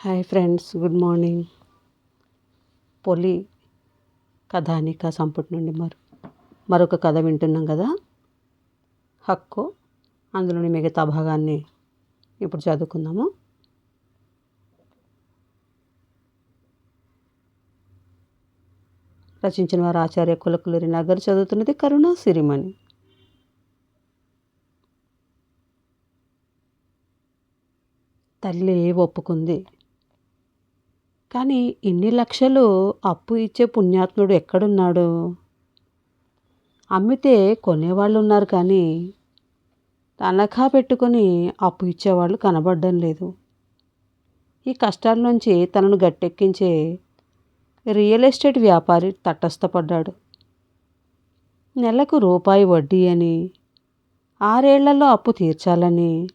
Hi friends good morning. Poli కథానిక సంపుటి నుండి మరో మరొక కథ వింటున్నాం కదా? హక్కు అందులోని మిగతా భాగాన్ని ఇప్పుడు చదువుకుందాము. రచించిన వారు ఆచార్య కులకులూరి నగర్ చదువుతున్నది కరుణ సిరిమణి. తల్లి ఒప్పుకుంది. కానీ ఇన్ని లక్షలు అప్పు ఇచ్చే పుణ్యాత్ముడు ఎక్కడున్నాడు? అమ్మితే కొనేవాళ్ళు ఉన్నారు కానీ తనఖా పెట్టుకొని అప్పు ఇచ్చేవాళ్ళు కనబడడం లేదు. ఈ కష్టాల నుంచి తనను గట్టెక్కించే రియల్ ఎస్టేట్ వ్యాపారి తటస్థపడ్డాడు. నెలకు రూపాయి వడ్డీ అని ఆరేళ్ళలో అప్పు తీర్చాలని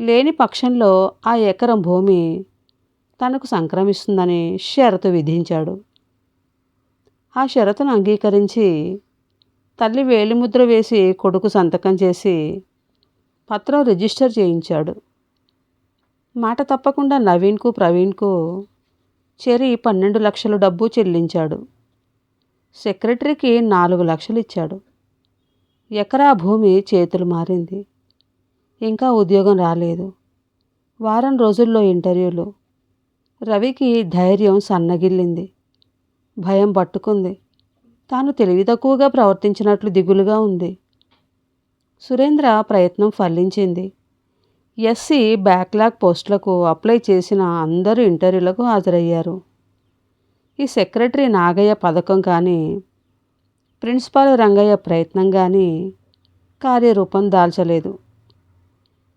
లేని పక్షంలో ఆ ఎకరం భూమి తనకు సంక్రమిస్తుందని షరతు విధించాడు. ఆ షరతును అంగీకరించి తల్లి వేలిముద్ర వేసి కొడుకు సంతకం చేసి పత్రం రిజిస్టర్ చేయించాడు. మాట తప్పకుండా నవీన్కు ప్రవీణ్కు చెరి పన్నెండు లక్షలు డబ్బు చెల్లించాడు. సెక్రటరీకి నాలుగు లక్షలు ఇచ్చాడు. ఎకరా భూమి చేతులు మారింది. ఇంకా ఉద్యోగం రాలేదు. వారం రోజుల్లో ఇంటర్వ్యూలు. రవికి ధైర్యం సన్నగిల్లింది. భయం పట్టుకుంది. తాను తెలివి తక్కువగా ప్రవర్తించినట్లు దిగులుగా ఉంది. సురేంద్ర ప్రయత్నం ఫలించింది. ఎస్సీ బ్యాక్లాగ్ పోస్టులకు అప్లై చేసిన అందరూ ఇంటర్వ్యూలకు హాజరయ్యారు. ఈ సెక్రటరీ నాగయ్య పథకం కానీ ప్రిన్సిపాల్ రంగయ్య ప్రయత్నం కానీ కార్యరూపం దాల్చలేదు.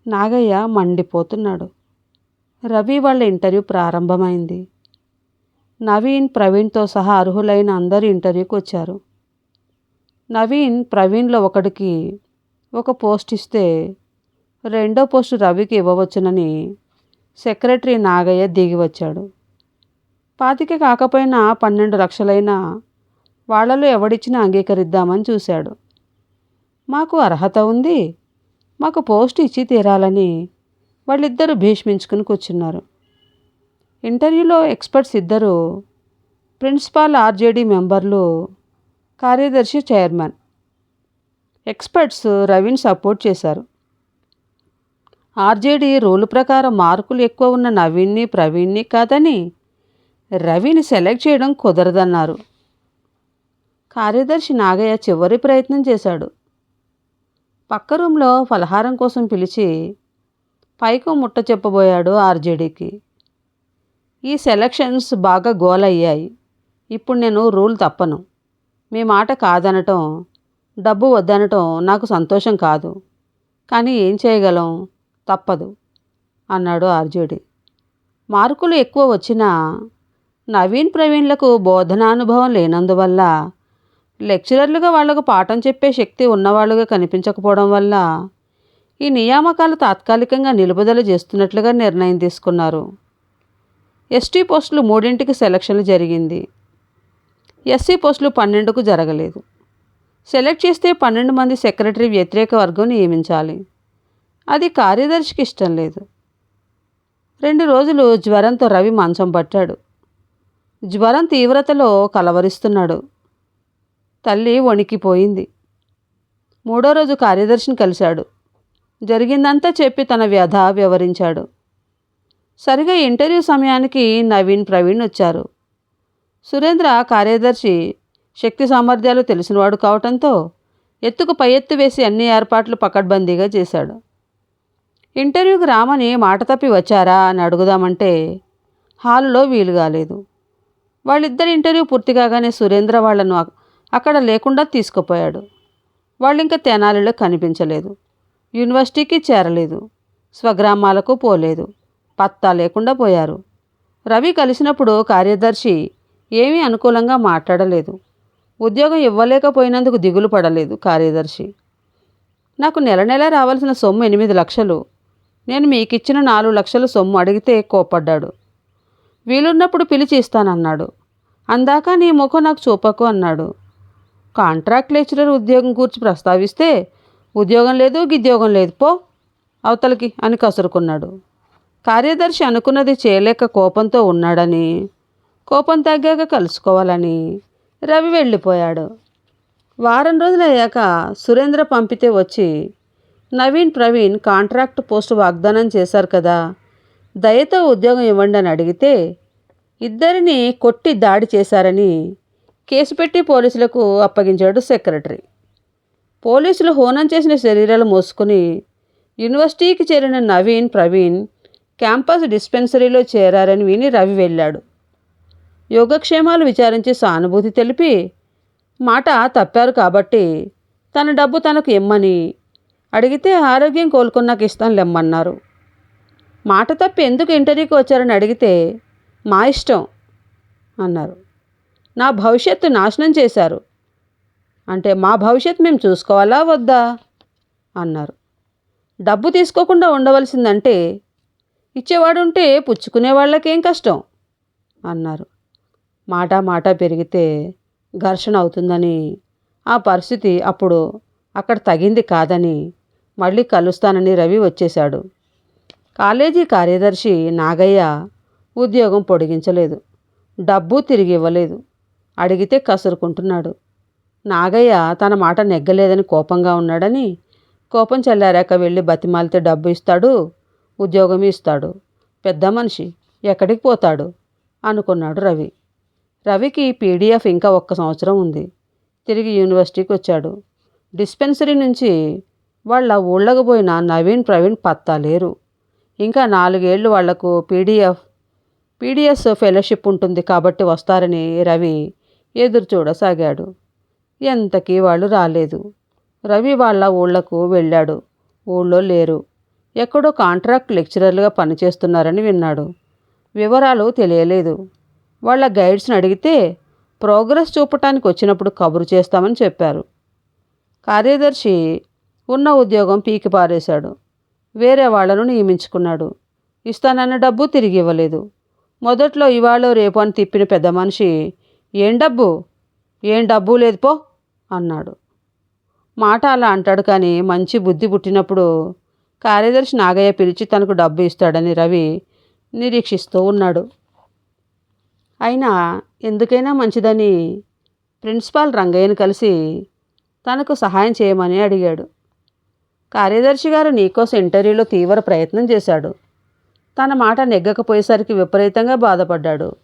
నాగయ్య మండిపోతున్నాడు. రవి వాళ్ళ ఇంటర్వ్యూ ప్రారంభమైంది. నవీన్ ప్రవీణ్తో సహా అర్హులైన అందరూ ఇంటర్వ్యూకి వచ్చారు. నవీన్ ప్రవీణ్లో ఒకడికి ఒక పోస్ట్ ఇస్తే రెండో పోస్టు రవికి ఇవ్వవచ్చునని సెక్రటరీ నాగయ్య దిగి వచ్చాడు. పాతిక కాకపోయినా పన్నెండు లక్షలైనా వాళ్ళలో ఎవడిచ్చినా అంగీకరిద్దామని చూశాడు. మాకు అర్హత ఉంది మాకు పోస్ట్ ఇచ్చి తీరాలని వాళ్ళిద్దరూ భీష్మించుకుని కూర్చున్నారు. ఇంటర్వ్యూలో ఎక్స్పర్ట్స్ ఇద్దరు ప్రిన్సిపాల్ ఆర్జేడీ మెంబర్లు కార్యదర్శి చైర్మన్. ఎక్స్పర్ట్స్ రవిని సపోర్ట్ చేశారు. ఆర్జేడీ రూల్ ప్రకారం మార్కులు ఎక్కువ ఉన్న నవీన్ని ప్రవీణ్ని కాదని రవిని సెలెక్ట్ చేయడం కుదరదన్నారు. కార్యదర్శి నాగయ్య చివరి ప్రయత్నం చేశాడు. పక్క రూమ్లో ఫలహారం కోసం పిలిచి పైకు ముట్ట చెప్పబోయాడు ఆర్జేడీకి. ఈ సెలక్షన్స్ బాగా గోలయ్యాయి. ఇప్పుడు నేను రూల్ తప్పను. మీ మాట కాదనటం డబ్బు వద్దనటం నాకు సంతోషం కాదు. కానీ ఏం చేయగలం? తప్పదు అన్నాడు ఆర్జేడి. మార్కులు ఎక్కువ వచ్చినా నవీన్ ప్రవీణ్లకు బోధనానుభవం లేనందువల్ల లెక్చరర్లుగా వాళ్ళకు పాఠం చెప్పే శక్తి ఉన్నవాళ్ళుగా కనిపించకపోవడం వల్ల ఈ నియామకాలు తాత్కాలికంగా నిలుపుదల చేస్తున్నట్లుగా నిర్ణయం తీసుకున్నారు. ఎస్టీ పోస్టులు మూడింటికి సెలక్షన్లు జరిగింది. ఎస్సీ పోస్టులు పన్నెండుకు జరగలేదు. సెలెక్ట్ చేస్తే పన్నెండు మంది సెక్రటరీ వ్యతిరేక వర్గం నియమించాలి. అది కార్యదర్శికి ఇష్టం లేదు. రెండు రోజులు జ్వరంతో రవి మంచం పట్టాడు. జ్వరం తీవ్రతలో కలవరిస్తున్నాడు. తల్లి వణికిపోయింది. మూడో రోజు కార్యదర్శిని కలిశాడు. జరిగిందంతా చెప్పి తన వ్యధ వివరించాడు సరిగా ఇంటర్వ్యూ సమయానికి నవీన్ ప్రవీణ్ వచ్చారు. సురేంద్ర కార్యదర్శి శక్తి సామర్థ్యాలు తెలిసినవాడు కావటంతో ఎత్తుకు పై ఎత్తు వేసి అన్ని ఏర్పాట్లు పకడ్బందీగా చేశాడు. ఇంటర్వ్యూకి రామని మాట తప్పి వచ్చారా అని అడుగుదామంటే హాలులో వీలు కాలేదు. వాళ్ళిద్దరి ఇంటర్వ్యూ పూర్తి కాగానే సురేంద్ర వాళ్ళను అక్కడ లేకుండా తీసుకుపోయాడు. వాళ్ళు ఇంకా తెనాలిలో కనిపించలేదు. యూనివర్సిటీకి చేరలేదు. స్వగ్రామాలకు పోలేదు. పత్తా లేకుండా పోయారు. రవి కలిసినప్పుడు కార్యదర్శి ఏమీ అనుకూలంగా మాట్లాడలేదు. ఉద్యోగం ఇవ్వలేకపోయినందుకు దిగులు పడలేదు కార్యదర్శి. నాకు నెల నెల రావాల్సిన సొమ్ము ఎనిమిది లక్షలు. నేను మీకు ఇచ్చిన నాలుగు లక్షలు సొమ్ము అడిగితే కోప్పడ్డాడు. వీలున్నప్పుడు పిలిచి ఇస్తానన్నాడు. అందాక నీ ముఖం నాకు చూపకు అన్నాడు. కాంట్రాక్ట్ లెక్చరర్ ఉద్యోగం గురించి ప్రస్తావిస్తే ఉద్యోగం లేదు గిద్యోగం లేదు. పో. అవతలకి అని కసురుకున్నాడు. కార్యదర్శి అనుకున్నది చేయలేక కోపంతో ఉన్నాడని కోపం తగ్గాక కలుసుకోవాలని రవి వెళ్ళిపోయాడు. వారం రోజులయ్యాక సురేంద్ర పంపితే వచ్చి నవీన్ ప్రవీణ్ కాంట్రాక్ట్ పోస్ట్ వాగ్దానం చేశారు కదా దయతో ఉద్యోగం ఇవ్వండి అని అడిగితే ఇద్దరిని కొట్టి దాడి చేశారని కేసు పెట్టి పోలీసులకు అప్పగించాడు సెక్రటరీ. పోలీసులు హోనం చేసిన శరీరాలు మోసుకుని యూనివర్సిటీకి చేరిన నవీన్ ప్రవీణ్ క్యాంపస్ డిస్పెన్సరీలో చేరారని విని రవి వెళ్ళాడు. యోగక్షేమాలు విచారించి సానుభూతి తెలిపి మాట తప్పారు కాబట్టి తన డబ్బు తనకు ఇమ్మని అడిగితే ఆరోగ్యం కోలుకున్నాక ఇష్టం లెమ్మన్నారు. మాట తప్పి ఎందుకు ఇంటర్వ్యూకి వచ్చారని అడిగితే మా ఇష్టం అన్నారు. నా భవిష్యత్తు నాశనం చేశారు. అంటే మా భవిష్యత్తు మేము చూసుకోవాలా వద్దా? అన్నారు. డబ్బు తీసుకోకుండా ఉండవలసిందంటే ఇచ్చేవాడుంటే పుచ్చుకునే వాళ్ళకేం కష్టం? అన్నారు. మాట మాట పెరిగితే ఘర్షణ అవుతుందని ఆ పరిస్థితి అప్పుడు అక్కడ తగింది కాదని మళ్ళీ కలుస్తానని రవి వచ్చేశాడు. కాలేజీ కార్యదర్శి నాగయ్య ఉద్యోగం పొడిగించలేదు. డబ్బు తిరిగి ఇవ్వలేదు. అడిగితే కసురుకుంటున్నాడు. నాగయ్య తన మాట నెగ్గలేదని కోపంగా ఉన్నాడని కోపం చల్లారాక వెళ్ళి బతిమాలితే డబ్బు ఇస్తాడు ఉద్యోగం ఇస్తాడు. పెద్ద మనిషి ఎక్కడికి పోతాడు? అనుకున్నాడు రవి. రవికి పీడిఎఫ్ ఇంకా ఒక్క సంవత్సరం ఉంది. తిరిగి యూనివర్సిటీకి వచ్చాడు. డిస్పెన్సరీ నుంచి వాళ్ళ ఊళ్ళకు పోయిన నవీన్ ప్రవీణ్ పత్తా లేరు. ఇంకా నాలుగేళ్ళు వాళ్ళకు పీడిఎఫ్ పీడిఎస్ ఫెలోషిప్ ఉంటుంది కాబట్టి వస్తారని రవి ఎదురు చూడసాగాడు. ఎంతకీ వాళ్ళు రాలేదు. రవి వాళ్ళ ఊళ్ళకు వెళ్ళాడు. ఊళ్ళో లేరు. ఎక్కడో కాంట్రాక్ట్ లెక్చరర్లుగా పనిచేస్తున్నారని విన్నాడు. వివరాలు తెలియలేదు. వాళ్ళ గైడ్స్ని అడిగితే ప్రోగ్రెస్ చూపటానికి వచ్చినప్పుడు కబురు చేస్తామని చెప్పారు. కార్యదర్శి ఉన్న ఉద్యోగం పీకి పారేశాడు. వేరే వాళ్ళను నియమించుకున్నాడు. ఇస్తానన్న డబ్బు తిరిగి ఇవ్వలేదు. మొదట్లో ఇవాళ రేపు అని తిప్పిన పెద్ద మనిషి ఏం డబ్బు? ఏం డబ్బు లేదు పో అన్నాడు. మాట అలా అంటాడు కానీ మంచి బుద్ధి పుట్టినప్పుడు కార్యదర్శి నాగయ్య పిలిచి తనకు డబ్బు ఇస్తాడని రవి నిరీక్షిస్తూ ఉన్నాడు. అయినా ఎందుకైనా మంచిదని ప్రిన్సిపాల్ రంగయ్యను కలిసి తనకు సహాయం చేయమని అడిగాడు. కార్యదర్శి గారు నీకోసం ఇంటర్వ్యూలో తీవ్ర ప్రయత్నం చేశాడు. తన మాట నెగ్గకపోయేసరికి విపరీతంగా బాధపడ్డాడు.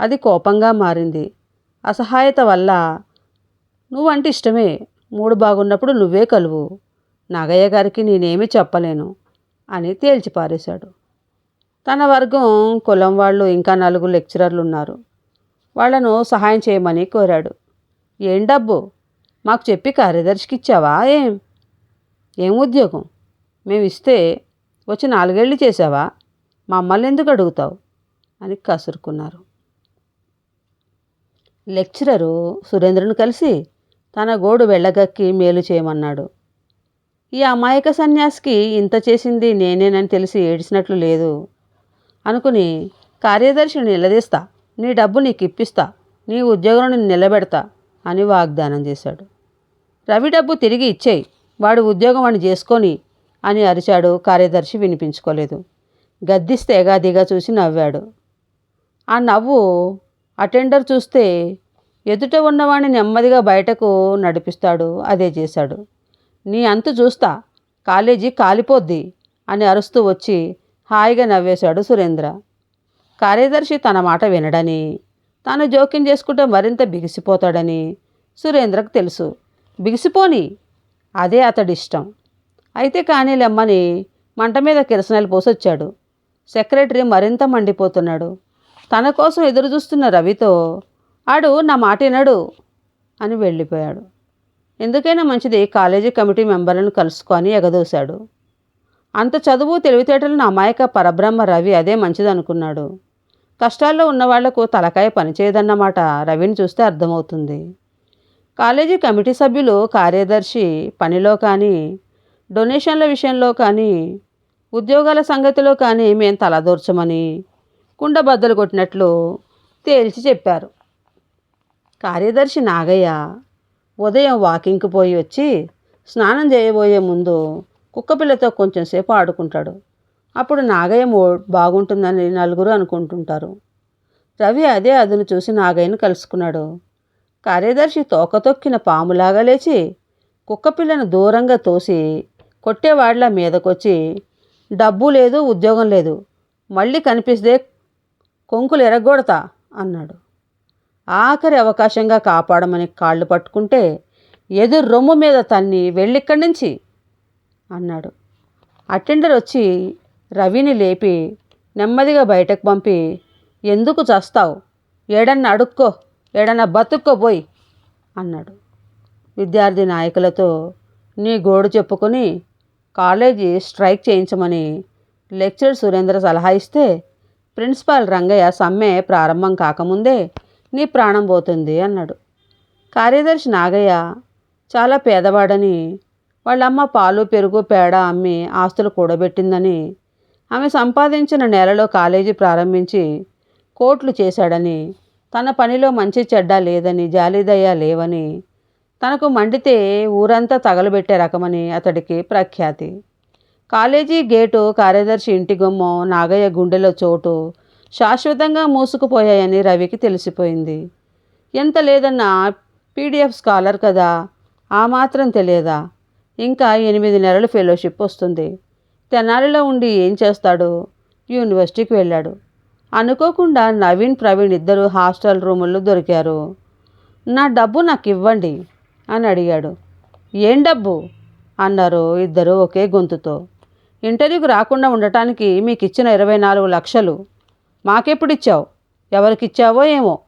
అది కోపంగా మారింది. అసహాయత వల్ల నువ్వంటే ఇష్టమే. మూడు బాగున్నప్పుడు నువ్వే కలువు. నాగయ్య గారికి నేనేమీ చెప్పలేను అని తేల్చిపారేశాడు తన వర్గం కులం వాళ్ళు ఇంకా నలుగు లెక్చరర్లు ఉన్నారు. వాళ్ళను సహాయం చేయమని కోరాడు. ఏం డబ్బు? మాకు చెప్పి కార్యదర్శికి ఇచ్చావా? ఏం? ఏం ఉద్యోగం? మేము ఇస్తే వచ్చి నాలుగేళ్ళు చేసావా మమ్మల్ని ఎందుకు అడుగుతావు? అని కసురుకున్నారు. లెక్చరరు సురేంద్రను కలిసి తన గోడు వెళ్ళగక్కి మేలు చేయమన్నాడు. ఈ అమాయక సన్యాసికి ఇంత చేసింది నేనేనని తెలిసి ఏడ్చినట్లు లేదు. అనుకుని కార్యదర్శిని నిలదీస్తా నీ డబ్బు నీకు ఇప్పిస్తా నీ ఉద్యోగం నిలబెడతా అని వాగ్దానం చేశాడు. రవి డబ్బు తిరిగి ఇచ్చేయి వాడు ఉద్యోగం అని చేసుకొని అని అరిచాడు కార్యదర్శి వినిపించుకోలేదు. గద్దిస్తే ఎగాదిగా చూసి నవ్వాడు. ఆ నవ్వు అటెండర్ చూస్తే ఎదుట ఉన్నవాడిని నెమ్మదిగా బయటకు నడిపిస్తాడు అదే చేశాడు. నీ అంతు చూస్తా కాలేజీ కాలిపోద్ది అని అరుస్తూ వచ్చి హాయిగా నవ్వేశాడు సురేంద్ర. కార్యదర్శి తన మాట వినడని తాను జోక్యం చేసుకుంటే మరింత బిగిసిపోతాడని సురేంద్రకు తెలుసు. బిగిసిపోని అదే అతడి ఇష్టం అయితే కానీ లెమ్మని మంట మీద కిరసనాలు పోసొచ్చాడు. సెక్రటరీ మరింత మండిపోతున్నాడు. తన కోసం ఎదురు చూస్తున్న రవితో ఆడు నా మాట వినడు అని వెళ్ళిపోయాడు. ఎందుకైనా మంచిది కాలేజీ కమిటీ మెంబర్లను కలుసుకొని ఎగదోశాడు. అంత చదువు తెలివితేటలను అమాయక పరబ్రహ్మ రవి అదే మంచిదనుకున్నాడు. కష్టాల్లో ఉన్నవాళ్ళకు తలకాయ పనిచేయదన్నమాట రవిని చూస్తే అర్థమవుతుంది. కాలేజీ కమిటీ సభ్యులు కార్యదర్శి పనిలో కానీ డొనేషన్ల విషయంలో కానీ ఉద్యోగాల సంగతిలో కానీ మేము తలదూర్చమని కుండబద్దలు కొట్టినట్లు తేల్చి చెప్పారు. కార్యదర్శి నాగయ్య ఉదయం వాకింగ్కి పోయి వచ్చి స్నానం చేయబోయే ముందు కుక్కపిల్లతో కొంచెం సేపు ఆడుకుంటాడు. అప్పుడు నాగయ్య మూడ్ బాగుంటుందని నలుగురు అనుకుంటుంటారు. రవి అదే అదును చూసి నాగయ్యను కలుసుకున్నాడు. కార్యదర్శి తోకతొక్కిన పాములాగా లేచి కుక్కపిల్లను దూరంగా తోసి కొట్టేవాడిలా మీదకొచ్చి డబ్బు లేదు ఉద్యోగం లేదు మళ్ళీ కనిపిస్తే కొంకులు ఎరగొడతా అన్నాడు. ఆఖరి అవకాశంగా కాపాడమని కాళ్ళు పట్టుకుంటే ఎదురు రొమ్ము మీద తన్ని వెళ్ళిక్కడి నుంచి అన్నాడు. అటెండర్ వచ్చి రవిని లేపి నెమ్మదిగా బయటకు పంపి ఎందుకు చస్తావు? ఏడన్నా అడుక్కో ఏడన్నా బతుక్కోపోయి అన్నాడు. విద్యార్థి నాయకులతో నీ గోడు చెప్పుకొని కాలేజీ స్ట్రైక్ చేయించమని లెక్చరర్ సురేంద్ర సలహా ఇస్తే ప్రిన్సిపాల్ రంగయ్య సమ్మె ప్రారంభం కాకముందే నీ ప్రాణం పోతుంది అన్నాడు. కార్యదర్శి నాగయ్య చాలా పేదవాడని వాళ్ళమ్మ పాలు పెరుగు పేడ అమ్మి ఆస్తులు కూడబెట్టిందని ఆమె సంపాదించిన నెలలో కాలేజీ ప్రారంభించి కోట్లు చేశాడని తన పనిలో మంచి చెడ్డ లేదని జాలిదయ లేవని తనకు మండితే ఊరంతా తగలబెట్టే రకమని అతడికి ప్రఖ్యాతి. కాలేజీ గేటు కార్యదర్శి ఇంటి గుమ్మం నాగయ్య గుండెలో చోటు శాశ్వతంగా మూసుకుపోయాయని రవికి తెలిసిపోయింది. ఎంత లేదన్నా పీడిఎఫ్ స్కాలర్ కదా ఆ మాత్రం తెలియదా? ఇంకా ఎనిమిది నెలలు ఫెలోషిప్ వస్తుంది. తెనాలిలో ఉండి ఏం చేస్తాడు? యూనివర్సిటీకి వెళ్ళాడు. అనుకోకుండా నవీన్ ప్రవీణ్ ఇద్దరు హాస్టల్ రూముల్లో దొరికారు. నా డబ్బు నాకు ఇవ్వండి అని అడిగాడు. ఏం డబ్బు? అన్నారు ఇద్దరు ఒకే గొంతుతో. ఇంటర్వ్యూకి రాకుండా ఉండటానికి మీకు ఇచ్చిన ఇరవై నాలుగు లక్షలు మాకెప్పుడు ఇచ్చావు ఎవరికి ఇచ్చావో ఏమో?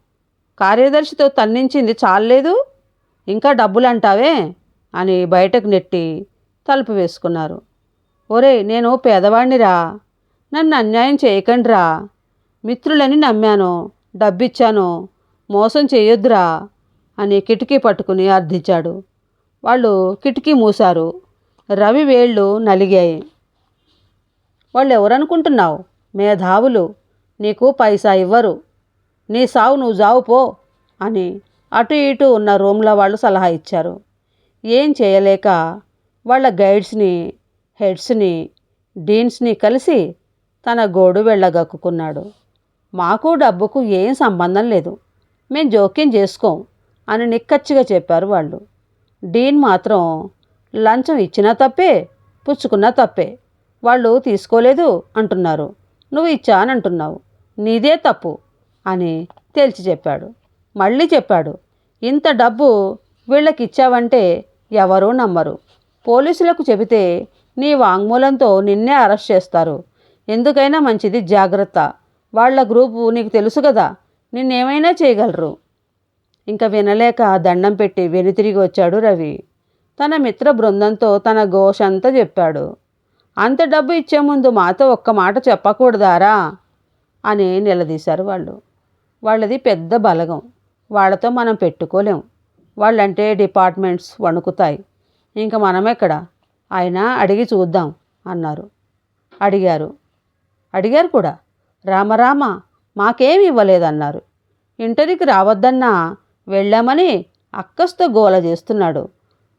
కార్యదర్శితో తన్నించింది చాలలేదు? ఇంకా డబ్బులు అంటావే అని బయటకు నెట్టి తలుపు వేసుకున్నారు. ఒరే నేను పేదవాణ్ణిరా. నన్ను అన్యాయం చేయకండిరా. మిత్రులని నమ్మాను డబ్బిచ్చాను మోసం చేయొద్దురా అని కిటికీ పట్టుకుని అర్థించాడు. వాళ్ళు కిటికీ మూశారు. రవి వేళ్ళు నలిగాయి. వాళ్ళు ఎవరనుకుంటున్నావు మేధావులు నీకు పైసా ఇవ్వరు. నీ సావు నువ్వు జావు పో అని అటు ఇటు ఉన్న రూమ్లో వాళ్ళు సలహా ఇచ్చారు. ఏం చేయలేక వాళ్ళ గైడ్స్ని హెడ్స్ని డీన్స్ని కలిసి తన గోడు వెళ్ళగక్కున్నాడు. మాకు డబ్బుకు ఏం సంబంధం లేదు. మేం జోక్యం చేసుకోం అని నిక్కచ్చిగా చెప్పారు వాళ్ళు. డీన్ మాత్రం లంచం ఇచ్చినా తప్పే పుచ్చుకున్నా తప్పే. వాళ్ళు తీసుకోలేదు అంటున్నారు. నువ్వు ఇచ్చా అని అంటున్నావు. నీదే తప్పు అని తేల్చి చెప్పాడు. మళ్ళీ చెప్పాడు. ఇంత డబ్బు వీళ్ళకి ఇచ్చావంటే ఎవరూ నమ్మరు. పోలీసులకు చెబితే నీ వాంగ్మూలంతో నిన్నే అరెస్ట్ చేస్తారు. ఎందుకైనా మంచిది జాగ్రత్త. వాళ్ళ గ్రూపు నీకు తెలుసు కదా. నిన్నేమైనా చేయగలరు. ఇంకా వినలేక దండం పెట్టి వెనుతిరిగి వచ్చాడు రవి. తన మిత్ర బృందంతో తన ఘోష అంతా చెప్పాడు. అంత డబ్బు ఇచ్చే ముందు మాతో ఒక్క మాట చెప్పకూడదారా? అని నిలదీశారు వాళ్ళు. వాళ్ళది పెద్ద బలగం. వాళ్ళతో మనం పెట్టుకోలేం. వాళ్ళంటే డిపార్ట్మెంట్స్ వణుకుతాయి. ఇంకా మనమెక్కడ? అయినా అడిగి చూద్దాం అన్నారు. అడిగారు. అడిగారు కూడా. రామరామ మాకేమి ఇవ్వలేదన్నారు. ఇంటర్వ్యూకి రావద్దన్నా వెళ్ళామని అక్కస్తో గోల చేస్తున్నాడు.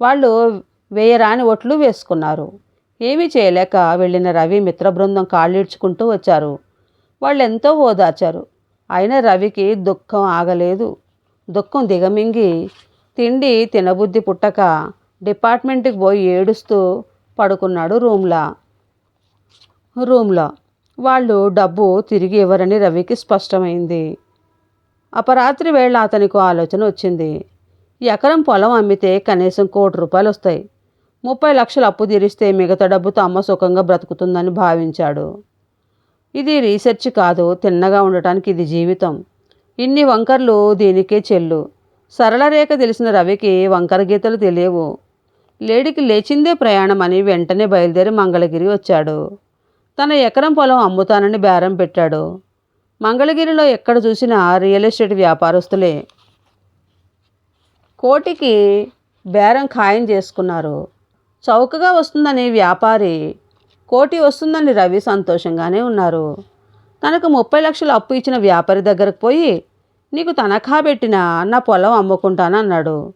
వాళ్ళు వేయరాని ఒట్లు వేసుకున్నారు. ఏమీ చేయలేక వెళ్ళిన రవి మిత్ర బృందం కాళ్ళీడ్చుకుంటూ వచ్చారు. వాళ్ళు ఎంతో ఓదార్చారు. అయినా రవికి దుఃఖం ఆగలేదు. దుఃఖం దిగమింగి తిండి తినబుద్ధి పుట్టక డిపార్ట్మెంట్కి పోయి ఏడుస్తూ పడుకున్నాడు రూమ్లా. రూమ్లో వాళ్ళు డబ్బు తిరిగి ఇవ్వరని రవికి స్పష్టమైంది. అపరాత్రి వేళ అతనికి ఆలోచన వచ్చింది. ఎకరం పొలం అమ్మితే కనీసం కోటి రూపాయలు వస్తాయి ముప్పై లక్షలు అప్పు తీరిస్తే మిగతా డబ్బుతో అమ్మ సుఖంగా బ్రతుకుతుందని భావించాడు. ఇది రీసెర్చ్ కాదు తిన్నగా ఉండటానికి ఇది జీవితం. ఇన్ని వంకర్లు దీనికే చెల్లు. సరళ రేఖ తెలిసిన రవికి వంకర గీతలు తెలియవు. లేడికి లేచిందే ప్రయాణం అని వెంటనే బయలుదేరి మంగళగిరి వచ్చాడు. తన ఎకరం పొలం అమ్ముతానని బేరం పెట్టాడు. మంగళగిరిలో ఎక్కడ చూసినా రియల్ ఎస్టేట్ వ్యాపారస్తులే. కోటికి బేరం ఖాయం చేసుకున్నారు. చౌకగా వస్తుందని వ్యాపారి కోటి వస్తుందని రవి సంతోషంగానే ఉన్నారు. తనకు ముప్పై లక్షలు అప్పు ఇచ్చిన వ్యాపారి దగ్గరకు పోయి నీకు తనఖా పెట్టిన నా పొలం అమ్ముకుంటాను అన్నాడు.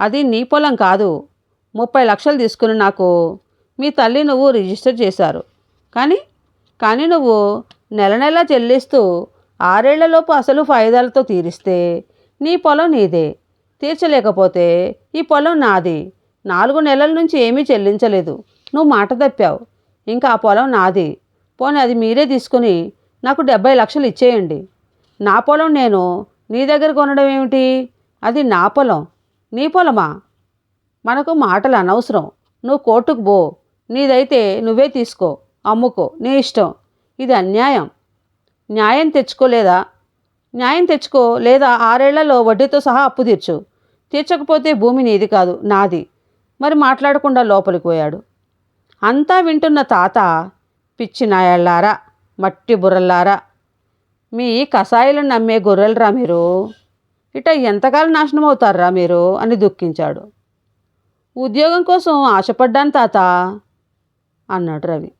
అది నీ పొలం కాదు. ముప్పై లక్షలు తీసుకుని నాకు మీ తల్లి నువ్వు రిజిస్టర్ చేశారు. కానీ కానీ నువ్వు నెల నెలా చెల్లిస్తూ ఆరేళ్ళలోపు అసలు ఫాయిదాలతో తీరిస్తే నీ పొలం నీదే. తీర్చలేకపోతే ఈ పొలం నాది. నాలుగు నెలల నుంచి ఏమీ చెల్లించలేదు. నువ్వు మాట తప్పావు. ఇంకా ఆ పొలం నాది. పోనీ అది మీరే తీసుకుని నాకు డెబ్బై లక్షలు ఇచ్చేయండి. నా పొలం నేను నీ దగ్గర కొనడం ఏమిటి? అది నా పొలం. నీ పొలమా? మనకు మాటలు అనవసరం. నువ్వు కోర్టుకు పో. నీదైతే నువ్వే తీసుకో. అమ్ముకో. నీ ఇష్టం. ఇది అన్యాయం. న్యాయం తెచ్చుకోలేదా? న్యాయం తెచ్చుకో లేదా ఆరేళ్ళలో వడ్డీతో సహా అప్పు తీర్చు. తీర్చకపోతే భూమి నీది కాదు నాది. మరి మాట్లాడకుండా లోపలికి పోయాడు. అంతా వింటున్న తాత పిచ్చి నాయళ్ళారా మట్టి బుర్రల్లారా మీ కషాయాలను నమ్మే గొర్రెలరా మీరు? ఇట ఎంతకాలం నాశనం అవుతారా మీరు? అని దుఃఖించాడు. ఉద్యోగం కోసం ఆశపడ్డాను తాత అన్నాడు రవి.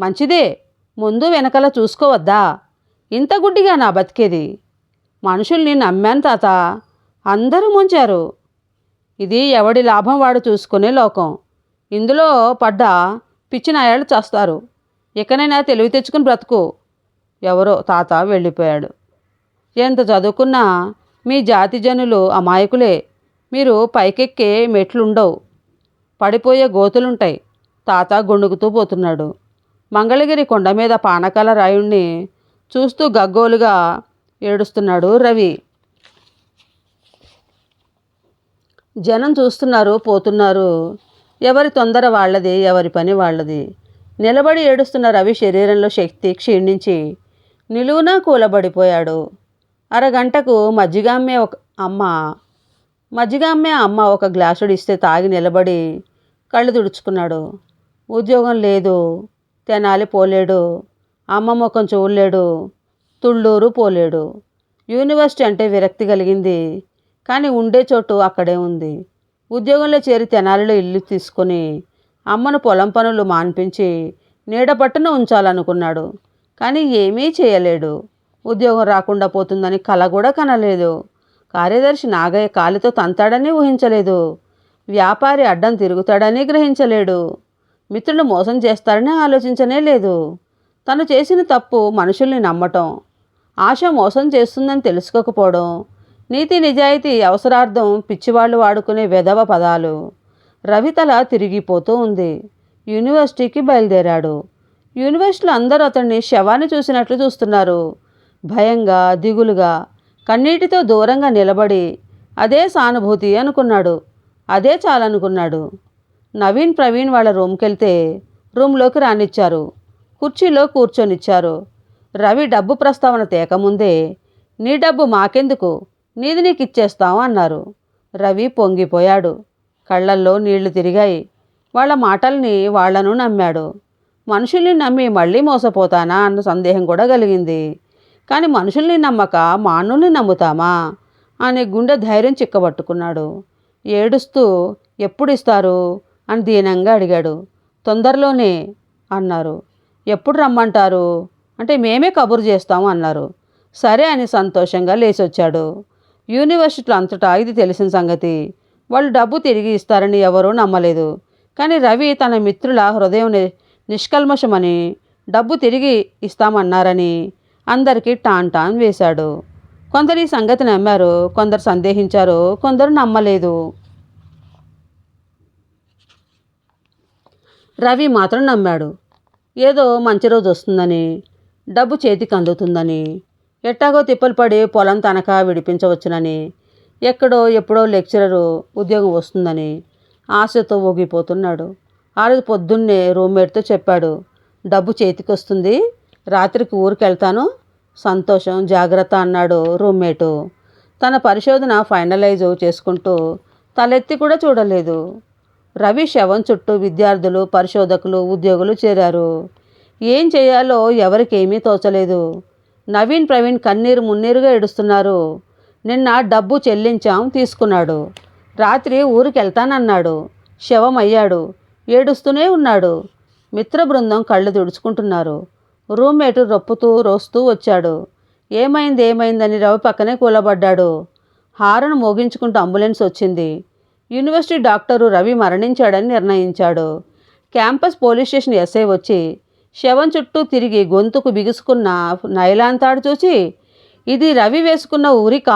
మంచిదే ముందు వెనకాల చూసుకోవద్దా? ఇంత గుడ్డిగా నా బతికేది? మనుషుల్ని నమ్మాను తాత అందరూ ముంచారు. ఇది ఎవడి లాభం వాడు చూసుకునే లోకం. ఇందులో పడ్డ పిచ్చి నాయాళ్ళు చేస్తారు. ఇకనైనా తెలివి తెచ్చుకుని బ్రతుకు. ఎవరో తాత వెళ్ళిపోయాడు. ఎంత చదువుకున్నా మీ జాతి జనులు అమాయకులే. మీరు పైకెక్కే మెట్లుండవు. పడిపోయే గోతులుంటాయి. తాత గొణుగుతూ పోతున్నాడు. మంగళగిరి కొండ మీద పానకాల రాయుణ్ణి చూస్తూ గగ్గోలుగా ఏడుస్తున్నాడు రవి. జనం చూస్తున్నారు పోతున్నారు. ఎవరి తొందర వాళ్ళది ఎవరి పని వాళ్ళది. నిలబడి ఏడుస్తున్న రవి శరీరంలో శక్తి క్షీణించి నిలువునా కూలబడిపోయాడు. అరగంటకు మజ్జిగ అమ్మే ఒక అమ్మ మజ్జిగ అమ్మే అమ్మ ఒక గ్లాసుడు ఇస్తే తాగి నిలబడి కళ్ళు తుడుచుకున్నాడు. ఉద్యోగం లేదు తెనాలి పోలేడు అమ్మ ముఖం చూడలేడు తుళ్ళూరు పోలేడు. యూనివర్సిటీ అంటే విరక్తి కలిగింది. కానీ ఉండే చోటు అక్కడే ఉంది. ఉద్యోగంలో చేరి తెనాలిలో ఇల్లు తీసుకొని అమ్మను పొలం పనులు మాన్పించి నీడపట్టున ఉంచాలనుకున్నాడు. కానీ ఏమీ చేయలేడు. ఉద్యోగం రాకుండా పోతుందని కల కూడా కనలేదు. కార్యదర్శి నాగయ్య కాలితో తంతాడని ఊహించలేదు. వ్యాపారి అడ్డం తిరుగుతాడని గ్రహించలేడు. మిత్రులు మోసం చేస్తారని ఆలోచించనే లేదు. తను చేసిన తప్పు మనుషుల్ని నమ్మటం ఆశ మోసం చేస్తుందని తెలుసుకోకపోవడం నీతి నిజాయితీ అవసరార్థం పిచ్చివాళ్ళు వాడుకునే వెధవ పదాలు. రవితల తిరిగిపోతూ ఉంది. యూనివర్సిటీకి బయలుదేరాడు. యూనివర్సిటీలో అందరూ అతన్ని శవాన్ని చూసినట్లు చూస్తున్నారు. భయంగా దిగులుగా కన్నీటితో దూరంగా నిలబడి అదే సానుభూతి అనుకున్నాడు. అదే చాలనుకున్నాడు. నవీన్ ప్రవీణ్ వాళ్ళ రూమ్కి వెళ్తే రూమ్లోకి రానిచ్చారు. కుర్చీలో కూర్చొనిచ్చారు. రవి డబ్బు ప్రస్తావన తేకముందే నీ డబ్బు మాకెందుకు? నీది నీకు ఇచ్చేస్తాం అన్నారు. రవి పొంగిపోయాడు. కళ్ళల్లో నీళ్ళు తిరిగాయి. వాళ్ళ మాటల్ని వాళ్ళను నమ్మాడు. మనుషుల్ని నమ్మి మళ్ళీ మోసపోతానా అన్న సందేహం కూడా కలిగింది. కానీ మనుషుల్ని నమ్మక మానుల్ని నమ్ముతామా అనే గుండె ధైర్యం చిక్కబట్టుకున్నాడు. ఏడుస్తూ ఎప్పుడు ఇస్తారు అని దీనంగా అడిగాడు. తొందరలోనే అన్నారు. ఎప్పుడు రమ్మంటారు? అంటే మేమే కబురు చేస్తాము అన్నారు. సరే అని సంతోషంగా లేచొచ్చాడు. యూనివర్సిటీలో అంతటా ఇది తెలిసిన సంగతి. వాళ్ళు డబ్బు తిరిగి ఇస్తారని ఎవరూ నమ్మలేదు. కానీ రవి తన మిత్రుల హృదయం నిష్కల్మషమని డబ్బు తిరిగి ఇస్తామన్నారని అందరికీ టాన్ టాన్ వేశాడు. కొందరు ఈ సంగతి నమ్మారు కొందరు సందేహించారు కొందరు నమ్మలేదు. రవి మాత్రం నమ్మాడు. ఏదో మంచి రోజు వస్తుందని డబ్బు చేతికి అందుతుందని. ఎట్టాగో తిప్పలు పడి పొలం తనఖా విడిపించవచ్చునని ఎక్కడో ఎప్పుడో లెక్చరరు ఉద్యోగం వస్తుందని ఆశతో ఊగిపోతున్నాడు. ఆ రోజు పొద్దున్నే రూమ్మేట్తో చెప్పాడు డబ్బు చేతికి వస్తుంది రాత్రికి ఊరికి వెళ్తాను సంతోషం జాగ్రత్త అన్నాడు రూమ్మేటు. తన పరిశోధన ఫైనలైజ్ చేసుకుంటూ తలెత్తి కూడా చూడలేదు. రవి శవం చుట్టూ విద్యార్థులు పరిశోధకులు ఉద్యోగులు చేరారు. ఏం చేయాలో ఎవరికేమీ తోచలేదు. నవీన్ ప్రవీణ్ కన్నీరు మున్నీరుగా ఏడుస్తున్నారు. నిన్న డబ్బు చెల్లించాం తీసుకున్నాడు. రాత్రి ఊరికి వెళ్తానన్నాడు శవం అయ్యాడు ఏడుస్తూనే ఉన్నాడు. మిత్ర బృందం కళ్ళు తుడుచుకుంటున్నారు. రూమ్మేటు రొప్పుతూ రోస్తూ వచ్చాడు. ఏమైంది ఏమైందని రవి పక్కనే కూలబడ్డాడు. హారను మోగించుకుంటూ అంబులెన్స్ వచ్చింది. యూనివర్సిటీ డాక్టరు రవి మరణించాడని నిర్ణయించాడు. క్యాంపస్ పోలీస్ స్టేషన్ ఎస్ఐ వచ్చి శవం చుట్టూ తిరిగి గొంతుకు బిగుసుకున్న నైలాన్ తాడు చూచి ఇది రవి వేసుకున్న ఉరి కాదు.